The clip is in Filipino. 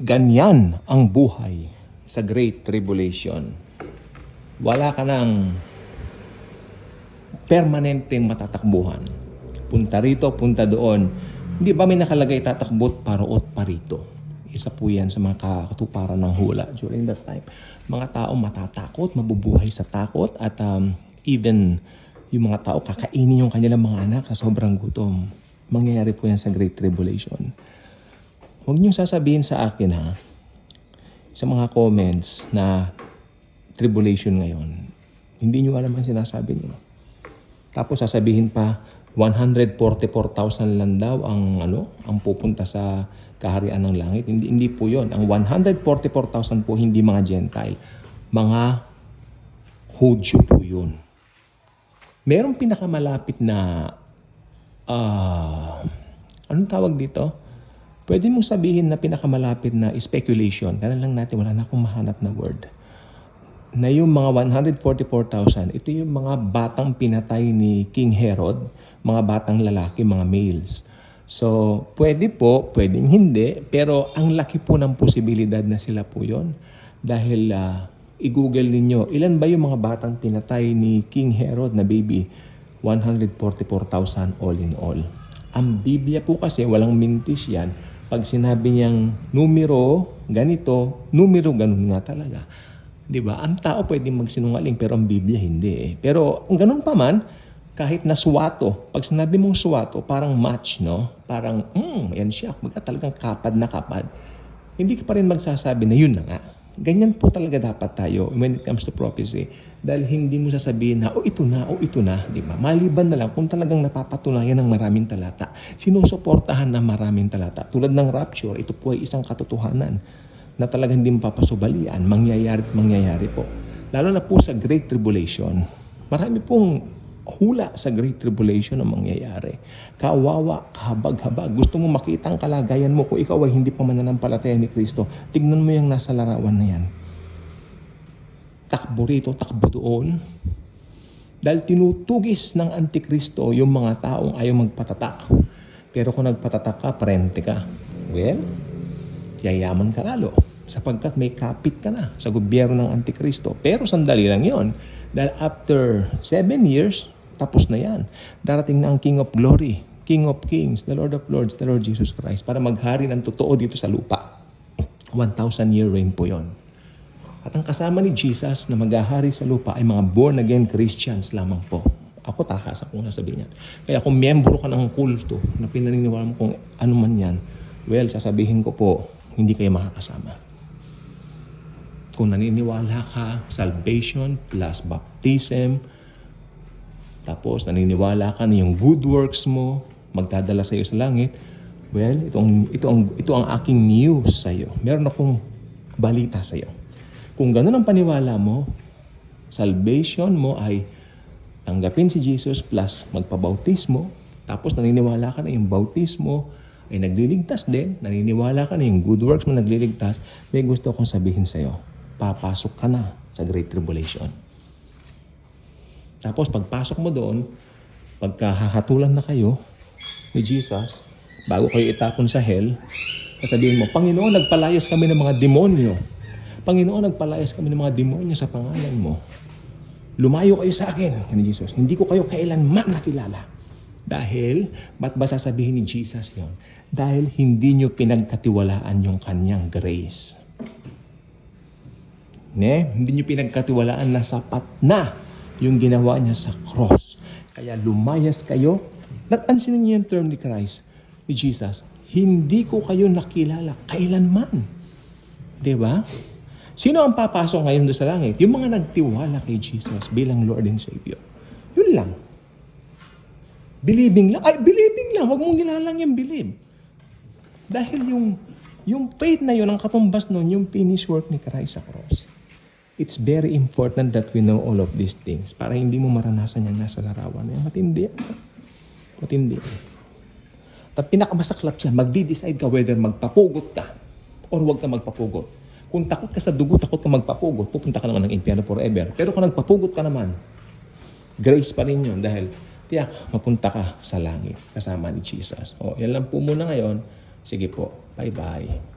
ganyan ang buhay sa Great Tribulation. Wala ka ng permanenteng matatakbuhan. Punta rito, punta doon. Hindi ba may nakalagay tatakbot paroot parito? Isa po yan sa mga katuparan ng hula during that time. Mga tao matatakot, mabubuhay sa takot at um, even yung mga tao kakainin yung kanilang mga anak sa sobrang gutom. Mangyayari po yan sa Great Tribulation. Huwag niyong sasabihin sa akin ha, sa mga comments na tribulation ngayon. Hindi niyo alam ang sinasabi niyo. Tapos sasabihin pa, 144,000 lang daw ang ano, ang pupunta sa kaharian ng langit. Hindi hindi po 'yon. Ang 144,000 po hindi mga Gentile, mga Hudyo po 'yun. Merong pinakamalapit na ah anong tawag dito? Pwede mong sabihin na pinakamalapit na speculation. Kaya lang natin, wala na akong mahanap na word na yung mga 144,000, ito yung mga batang pinatay ni King Herod, mga batang lalaki, mga males. So, pwede po, pwedeng hindi, pero ang laki po ng posibilidad na sila po yon Dahil ah, i-google ninyo, ilan ba yung mga batang pinatay ni King Herod na baby? 144,000 all in all. Ang Biblia po kasi, walang mintis yan. Pag sinabi niyang numero, ganito, numero ganun nga talaga. 'Di ba? Ang tao pwedeng magsinungaling pero ang Biblia hindi eh. Pero ang ganun pa man, kahit na swato, pag sinabi mong swato, parang match, no? Parang, hmm, yan siya, magka talagang kapad na kapad. Hindi ka pa rin magsasabi na yun na nga. Ganyan po talaga dapat tayo when it comes to prophecy. Dahil hindi mo sasabihin na, oh ito na, oh ito na, di ba? Maliban na lang kung talagang napapatunayan ng maraming talata. Sinusuportahan ng maraming talata. Tulad ng rapture, ito po ay isang katotohanan na talagang hindi mapapasubalian, mangyayari at mangyayari po. Lalo na po sa Great Tribulation, marami pong hula sa Great Tribulation ang mangyayari. Kawawa, kahabag-habag. Gusto mo makita ang kalagayan mo kung ikaw ay hindi pa mananampalataya ni Kristo. Tignan mo yung nasa larawan na yan. Takbo rito, takbo doon. Dahil tinutugis ng Antikristo yung mga taong ayaw magpatatak. Pero kung nagpatatak ka, parente ka. Well, yayaman ka lalo sapagkat may kapit ka na sa gobyerno ng Antikristo. Pero sandali lang yon dahil after seven years, tapos na yan. Darating na ang King of Glory, King of Kings, the Lord of Lords, the Lord Jesus Christ para maghari ng totoo dito sa lupa. 1,000 year reign po yon. At ang kasama ni Jesus na maghahari sa lupa ay mga born again Christians lamang po. Ako takas akong sasabihin yan. Kaya kung miyembro ka ng kulto na pinaniniwala mo kung ano man yan, well, sasabihin ko po, hindi kayo makakasama. Kung naniniwala ka, salvation plus baptism, tapos naniniwala ka na yung good works mo, magdadala sa iyo sa langit, well, itong, ito, ang, ito ang aking news sa iyo. Meron akong balita sa iyo. Kung ganun ang paniwala mo, salvation mo ay tanggapin si Jesus plus magpabautismo, tapos naniniwala ka na yung bautismo ay nagliligtas din, naniniwala ka na yung good works mo nagliligtas, may gusto akong sabihin sa iyo, papasok ka na sa Great Tribulation. Tapos pagpasok mo doon, pagkahahatulan na kayo ni Jesus, bago kayo itapon sa hell, sasabihin mo, Panginoon, nagpalayas kami ng mga demonyo. Panginoon, nagpalayas kami ng mga demonyo sa pangalan mo. Lumayo kayo sa akin, ni Jesus. Hindi ko kayo kailanman nakilala. Dahil, ba't ba sasabihin ni Jesus yon? Dahil hindi nyo pinagkatiwalaan yung kanyang grace. Ne? Hindi nyo pinagkatiwalaan na sapat na yung ginawa niya sa cross. Kaya lumayas kayo. Napansin niyo yung term ni Christ, ni Jesus. Hindi ko kayo nakilala kailanman. Di ba? Sino ang papasok ngayon doon sa langit? Yung mga nagtiwala kay Jesus bilang Lord and Savior. Yun lang. Believing lang. Ay, believing lang. Huwag mong nilalang yung believe. Dahil yung, yung faith na yun, ang katumbas nun, yung finished work ni Christ sa cross. It's very important that we know all of these things para hindi mo maranasan yung nasa larawan. Yung matindi. Matindi. At pinakamasaklap siya, magdi-decide ka whether magpapugot ka or huwag ka magpapugot. Kung takot ka sa dugo, takot ka magpapugot, pupunta ka naman ng impyerno forever. Pero kung nagpapugot ka naman, grace pa rin yun dahil tiyak, mapunta ka sa langit kasama ni Jesus. O, yan lang po muna ngayon. Sige po, bye-bye.